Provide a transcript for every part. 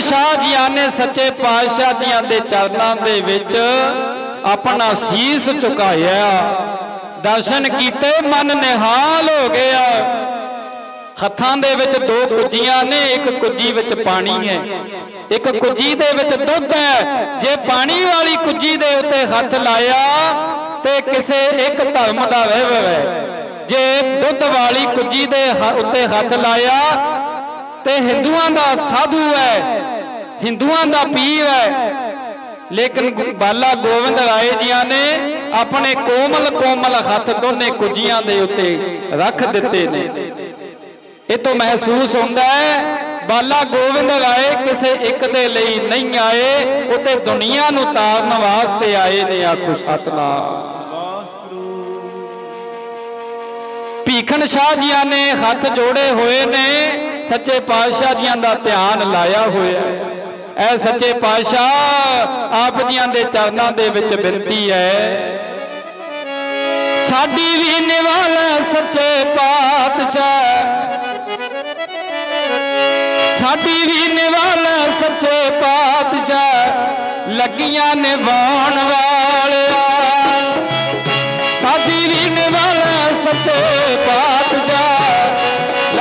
ਸ਼ਾਹ ਜੀਆਂ ਨੇ ਸੱਚੇ ਪਾਤਸ਼ਾਹ ਜੀਆਂ ਦੇ ਚਰਨਾਂ ਦੇ ਵਿੱਚ ਆਪਣਾ ਸੀਸ ਝੁਕਾਇਆ ਦਰਸ਼ਨ ਕੀਤੇ, ਮਨ ਨਿਹਾਲ ਹੋ ਗਿਆ। ਹੱਥਾਂ ਦੇ ਵਿੱਚ ਦੋ ਕੁੱਜੀਆਂ ਨੇ, ਇੱਕ ਕੁੱਜੀ ਵਿੱਚ ਪਾਣੀ ਹੈ। ਇੱਕ ਕੁੱਜੀ ਦੇ ਵਿੱਚ ਦੁੱਧ ਹੈ। ਜੇ ਪਾਣੀ ਵਾਲੀ ਕੁੱਜੀ ਦੇ ਉੱਤੇ ਹੱਥ ਲਾਇਆ, ਤੇ ਕਿਸੇ ਇੱਕ ਧਰਮ ਦਾ ਵਹਿਵ ਹੈ। ਜੇ ਦੁੱਧ ਵਾਲੀ ਕੁੱਜੀ ਦੇ ਉੱਤੇ ਹੱਥ ਲਾਇਆ ਤੇ ਹਿੰਦੂਆਂ ਦਾ ਸਾਧੂ ਹੈ, ਹਿੰਦੂਆਂ ਦਾ ਪੀਰ ਹੈ। ਲੇਕਿਨ ਬਾਲਾ ਗੋਬਿੰਦ ਰਾਏ ਜੀਆਂ ਨੇ ਆਪਣੇ ਕੋਮਲ ਕੋਮਲ ਹੱਥ ਦੋਨੇ ਕੁੱਜੀਆਂ ਦੇ ਉੱਤੇ ਰੱਖ ਦਿੱਤੇ ਨੇ। ਇਹ ਤੋਂ ਮਹਿਸੂਸ ਹੁੰਦਾ ਹੈ, ਬਾਲਾ ਗੋਬਿੰਦ ਰਾਏ ਕਿਸੇ ਇੱਕ ਦੇ ਲਈ ਨਹੀਂ ਆਏ, ਉਹ ਤੇ ਦੁਨੀਆ ਨੂੰ ਤਾਰਨ ਵਾਸਤੇ ਆਏ ਨੇ, ਆਖੋ ਸਤਨਾਮ। ਭੀਖਣ ਸ਼ਾਹ ਜੀਆਂ ਨੇ ਹੱਥ ਜੋੜੇ ਹੋਏ ਨੇ ਸੱਚੇ ਪਾਤਸ਼ਾਹ ਜੀਆਂ ਦਾ ਧਿਆਨ ਲਾਇਆ ਹੋਇਆ ਹੈ। ਐ ਸੱਚੇ ਪਾਤਸ਼ਾਹ ਆਪ ਜੀਆਂ ਦੇ ਚਰਨਾਂ ਦੇ ਵਿੱਚ ਬੇਨਤੀ ਹੈ। ਸਾਡੀ ਵੀ ਨਿਵਾਲ ਸੱਚੇ ਪਾਤਸ਼ਾਹ। ਸਾਡੀ ਵੀ ਨਿਵਾਲ ਸੱਚੇ ਪਾਤਸ਼ਾਹ। ਲੱਗੀਆਂ ਨਿਭਾਉਣ ਵਾਲਿਆ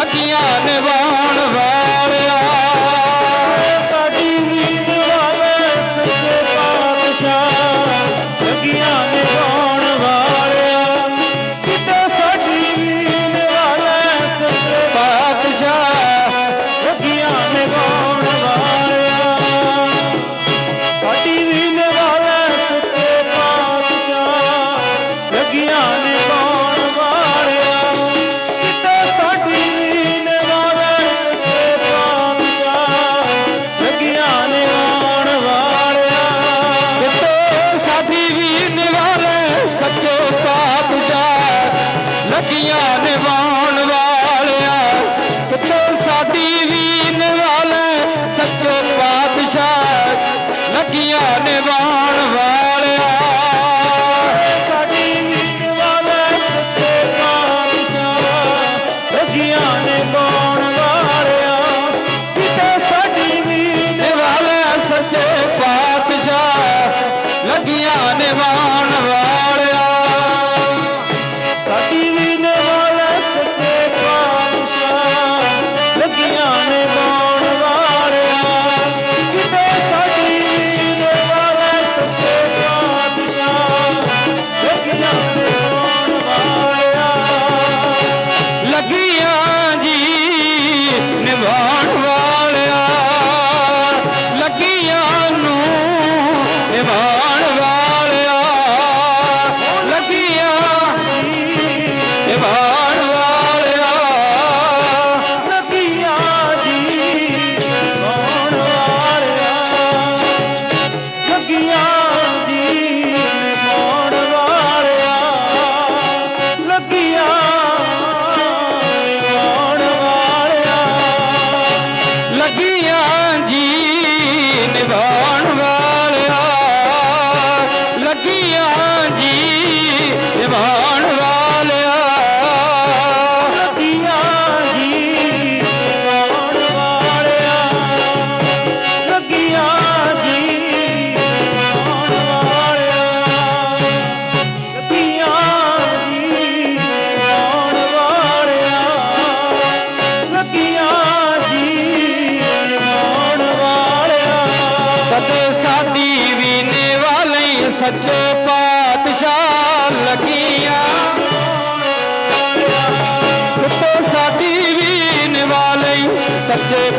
ਪਾਤਸ਼ਾਹ ਲੱਗੀਆਂ ਨਿਭਾਉਣ ਪਾਤਸ਼ਾਹ ਲੱਗੀਆਂ ਨਿਭਾਉਣ ਵਾਲਿਆ, ਕਿਤੇ ਸਾਡੀ ਵੀ ਨਿਵਾਲੇ ਸੱਚੇ ਪਾਤਸ਼ਾਹ ਲੱਗੀਆਂ ਨਿਭਾਉਣ ਵਾਲਿਆ। ਸਾਡੀ ਨੀਂਦ ਵਾਲੇ ਸੱਚੇ ਪਾਤਸ਼ਾਹ ਲੱਗੀਆਂ ਨੇ ਗਾਉਣ ਵਾਲਿਆ। ਕਿਤੇ ਸਾਡੀ ਨੀਂਦ ਨਿਵਾਲੇ ਸੱਚੇ ਪਾਤਸ਼ਾਹ ਲੱਗੀਆਂ ਨਿਭਾਉਣ ਲੱਗੀਆਂ ਸੱਚੇ ਪਾਤਸ਼ਾਹ ਲਗੀਆਂ। ਕਿਤੇ ਸਾਡੀ ਵੀ ਨਿਵਾਲੇ ਸੱਚੇ